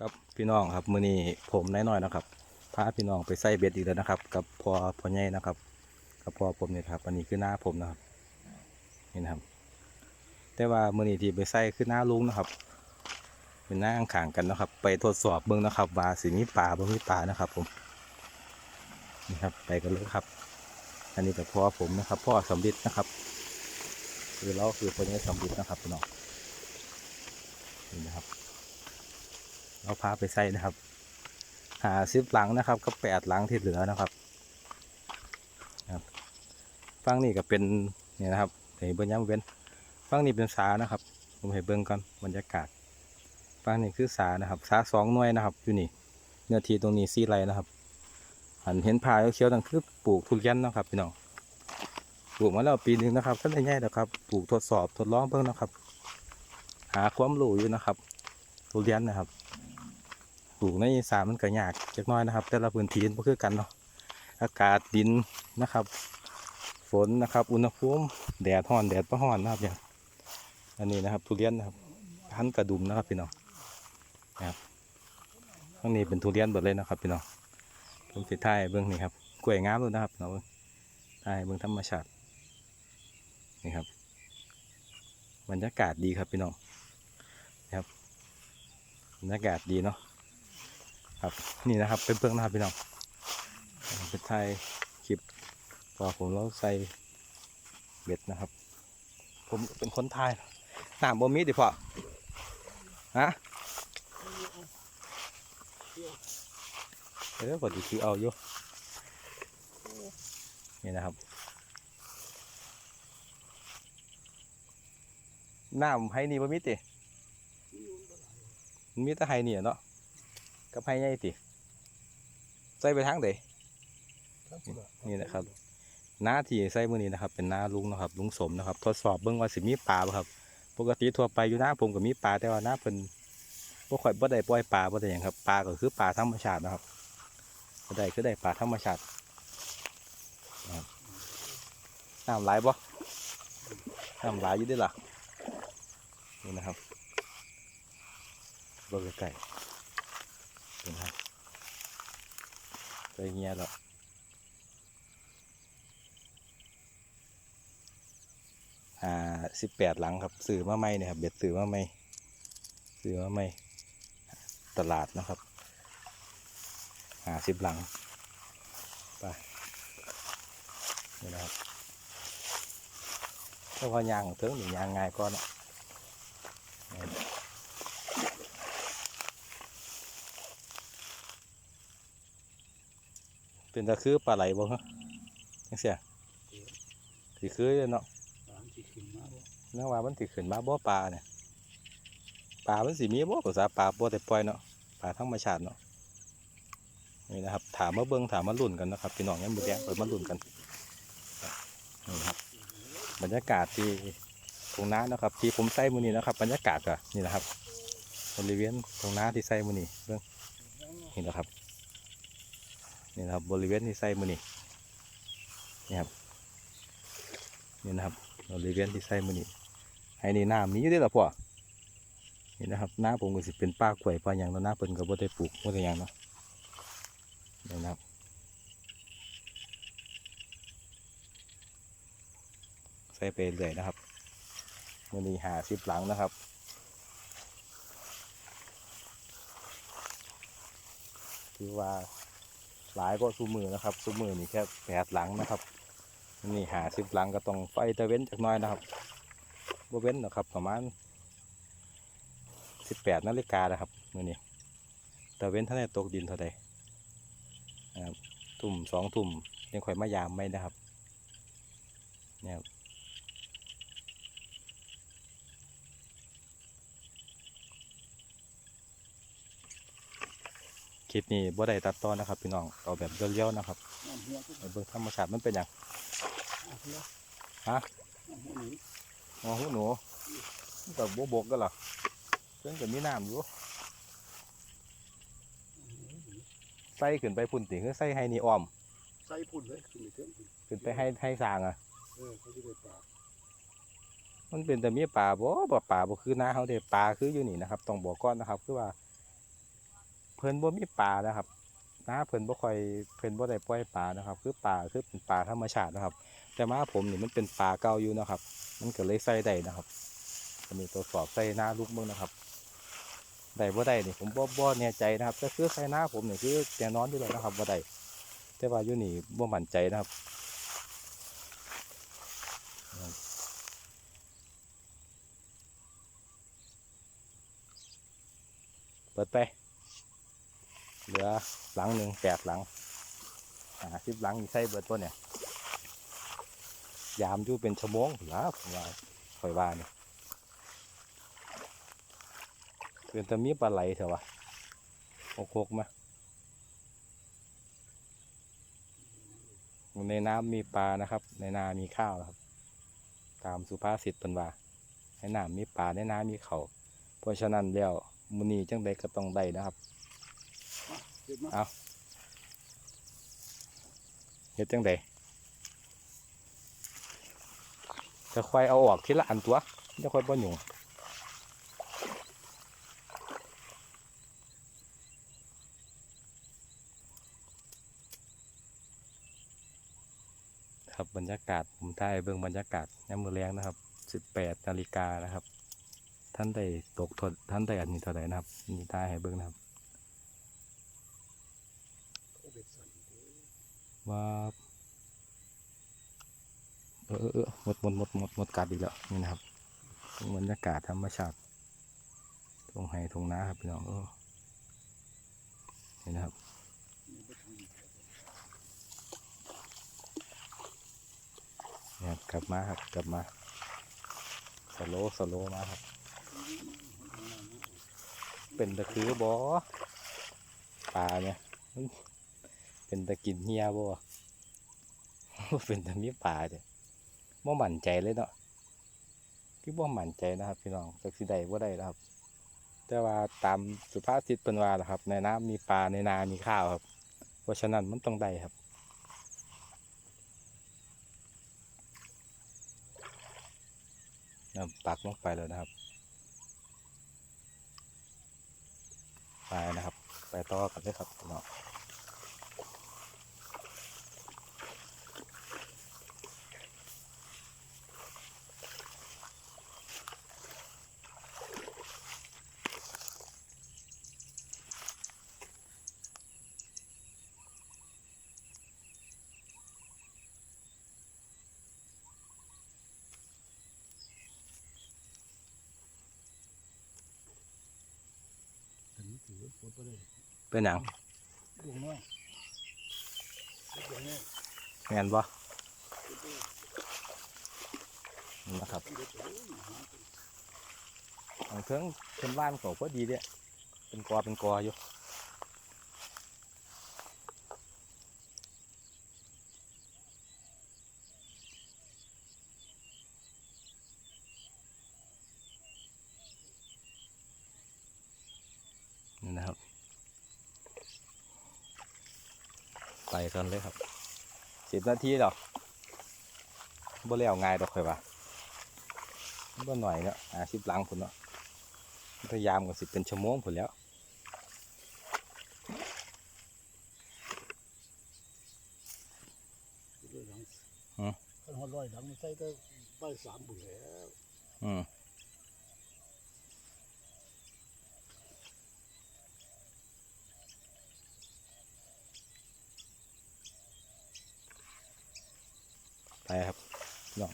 ครับพี่น้องครับมือนี้ผมน้อยๆนะครับพาพี่น้องไปใส่เบ็ดอีกแล้วนะครับ กับพอพ่อใหญ่นะครับ กับพ่อผมเนี่ยครับอันนี้คือหน้าผมนะครับนี่นะครับ แต่ว่ามือนี้ที่ไปใส่คือหน้าลุงนะครับ เป็นหน้าข้างกันนะครับ ไปทดสอบเบิ่งนะครับว่าสิมีปลาบ่มีปลานะครับ ผมนี่ครับไปกันเลยครับ อันนี้กับพ่อผมนะครับ พ่อสำลิดนะครับ คือเราคือพ่อใหญ่สำลิดนะครับพี่น้องนี่นะครับ เราพาไปใส่นะครับ หาซิปหลังนะครับ ก็แปดหลังที่เหลือนะครับครับฟังนี่ก็เป็นเนี่ยนะครับเห็นเบิ้องย้ำเว้นฟังนี่เป็นสานะครับ ผมให้เบิ้องก่อนบรรยากาศฟังนี่คือสานะครับสาสองหน่วยนะครับอยู่นี่เนื้อที่ตรงนี้สี่ไรนะครับหันเห็นพาเขียวๆนั่นคือปลูกทุเรียนนะครับพี่น้องปลูกมาแล้วปีหนึ่งนะครับ ก็ได้ง่ายแล้วครับปลูกทดสอบทดลองเบิ้งนะครับ หาความรู้อยู่นะครับทุเรียนนะครับ ลูกในอีสานมันก็ยากจักน้อยนะครับ แต่ละพื้นที่มันบ่คือกันเนาะอากาศดินนะครับ ฝนนะครับอุณหภูมิแดดร้อนแดดบ่ร้อนนะครับอย่างอันนี้นะครับทุเรียนนะครับพันกระดุมนะครับพี่น้องนะครับข้างนี้เป็นทุเรียนหมดเลยนะครับพี่น้องผมสิท้ายเบื้องนี้ครับกล้วยงามเลยนะครับเราท้ายเบื้องธรรมชาตินี่ครับบรรยากาศดีครับพี่น้องนะครับบรรยากาศดีเนาะ ครับ นี่นะครับเป็นเบื้องหน้าพี่น้องเป็นไทยคลิปพอผมเราใส่เบ็ดนะครับ ผมเป็นคนไทยน้ำบ่มีดิพอฮะเออพอดีคือเอาอยู่นี่นะครับน้ำไฮนี่บ่มีติมีแต่ไฮนี่เนาะ กับไผ่ใหญ่ติใส่ไปทางใดนี่นะครับ หน้าที่ใส่มื้อนี้นะครับ เป็นหน้าลุงนะครับ ลุงสมนะครับ ทดสอบเบิ่งว่าสิมีปลาบ่ครับ ปกติทั่วไปอยู่หน้าผมก็มีปลาแต่ว่าหน้าเพิ่นบ่ค่อยบ่ได้ปล่อยปลาบ่ได้หยังครับปลาก็คือปลาธรรมชาตินะครับบ่ได้คือได้ปลาธรรมชาตินะครับน้ำไหลายบ่น้ำไหลายอยู่เด้อล่ะนี่นะครับเบิ่งใกล้ๆ เห็นครับ ไปเงี้ยแล้วอ่าสิบแปดหลังครับซื้อมาใหม่เนี่ยครับเบ็ดซื้อมาใหม่ซื้อมาใหม่ตลาดนะครับหาสิบหลังไปนี่นะครับถ้าว่ายางเถิงหรือยางง่ายก่อนะ เป็นตะคือปลาไหลบ่ฮะจังเสียสิคืออยู่เนาะตามที่ขึ้นมาบ่นึกว่ามันสิขึ้นมาบ่ปลาเนี่ยปลามันสิมีบ่ภาษาปลาบ่แต่ปล่อยเนาะปลาธรรมชาติเนาะนี่นะครับ ถามมาเบิ่งถามมาลุ้นกันนะครับพี่น้องยังบ่แดงเปิดมาลุ้นกันนี่นะครับบรรยากาศที่ตรงน้านะครับ ที่ผมใส่มื้อนี้นะครับบรรยากาศก็นี่นะครับบริเวณตรงน้าที่ใส่มื้อนี้เบิ่งนี่นะครับ นี่นะครับบริเวณที่ใส่มื้อนี้นี่ครับนี่นะครับบริเวณที่ใส่มื้อนี้ให้นี่น้ำมีอยู่ด้อล่ะพ่อนี่นะครับหน้าผมก็สิเป็นป่ากล้วยป่าหยังแล้วหน้าเพิ่นก็บ่ได้ปลูกบ่ได้หยังเนาะนี่นะครับใส่ไปเรื่อยนะครับมือนี้หาสิบหลังนะครับคือว่า หลายก็ซูมือนะครับซูมือนี่แค่แปดหลังนะครับ นี่หาสิบหลังก็ต้องไฟตะเว้นจากน้อยนะครับบ่เว้นนะครับประมาณสิบแปดนาฬิกานะครับมือนี้ตะเว้นเท่าไหร่ตกดินเท่าใดนะครับทุ่มสองทุ่มยังข่อยมายามไม่นะครับเนี่ยครับ ค ลิปนี้บ่ได้ตัดต่อนะครับ พี่น้องเอาแบบเรียวๆนะครับน้ำหัวก็ให้เบิ่งธรรมชาติมันเป็นอย่างน้ำหัวฮะน้ำหัวนี้อ๋อหูหนูมันกับโบบกกันเหรอเพิ่นก็มีน้ำอยู่ใส่ขึ้นไปพุ่นติคือใส่ให้นี่อ้อมใส่พุ่นเลยขึ้นไปเถิงขึ้นไปให้ให้สร้างอะเออเขาจะได้ปลามันเป็นแต่มีปลาบ่บ่ปลาบ่คือหน้าเฮาเด้ปลาคืออยู่นี่นะครับต้องบอกก่อนนะครับ คือว่า เพิ่นบ่มีปลานะครับนะเพิ่นบ่ค่อยเพิ่นบ่ได้ปล่อยปลานะครับ คือปลาคือเป็นปลาธรรมชาตินะครับ แต่มาผมนี่มันเป็นปลาเก่าอยู่นะครับ มันก็เลยใส่ได้นะครับอันนี้ตัวสอบใส่หน้าลูกมึงนะครับได้บ่ได้นี่ผมบ่บ่แน่ใจนะครับแต่คือใส่หน้าผมนี่คือแน่นอนอยู่แล้วนะครับบ่ได้แต่ว่าอยู่นี่บ่มั่นใจนะครับเปิดไป เหลือหลังหนึ่งแปดหลังอ่าสิบหลังนี่ใส่เบิดตัวเนี่ยยามอยู่เป็นชั่วโมงพุ่นละผมว่าคอยว่าเนี่ยเป็นแตะมีปลาไหลเถอะวะหกหกมาในน้ำมีปลานะครับ ในนามีข้าวนะครับ ตามสุภาษิตเป็นว่าในน้ำมีปลาในน้ำมีเขาเพราะฉะนั้นแล้วมุนีจังใดก็ต้องได้นะครับ เอาเฮ็ดจังใดจะค่อยเอาออกทีละอันตัวจะค่อยบ่หยุ่งครับบรรยากาศผมถ่ายเบิ่งบรรยากาศยามมื้อแลงนะครับ 18นาฬิกานะครับ ท่านได้ตกทดท่านได้อันนี้เท่าไหร่นะครับนี่ถ่ายให้เบิ่งนะครับ เอาเบ็ดสั่นเด้อ ว่าเออเออหมดหมดหมดหมดหมดกัดอีกแล้วนี่นะครับบรรยากาศธรรมชาติทงไห้ทงน้าครับพี่น้องเออนี่นะครับเนี่ยกลับมาครับกลับมาสโลสโลว์มาครับ เป็นตะคือบอปลาเนี่ย เป็นตะกินเฮียบอเป็นตะมีปลาเด้บ่หมั่นใจเลยเนาะพี่บ่หมั่นใจนะครับ พี่น้องจักสิได้บ่ได้นะครับ แต่ว่าตามสุภาษิตเป็นว่าล่ะครับ ในน้ำมีปลาในนามีข้าวครับ เพราะฉะนั้นมันต้องได้ครับนำปักลงไปแล้วนะครับ ไปนะครับ ไปต่อกันเลยครับพี่น้อง อันนี้ถือว่าปลดบ่ได้ เป็นหยังดวงน้อยดวงน้อยแมนบ่นี่นะครับเบ็ดเอ้ยหาทางเครื่องเป็นบ้านเขาพอดีเนี่ยเป็นกอเป็นกออยู่ นี่นะครับ ไปกันเลยครับสิบนาทีดอกบ่แล้วง่ายดอกเคยว่าบ่หน่อยเนาะอาสิบหลังผุนเนาะพยายามกันสิเป็นชั่วโมงผุนแล้วเบ็ดหลังฮะคันฮอดร้อยหลังมันใส่แต่ใบายสามบุญแล้วอืม ครับลอง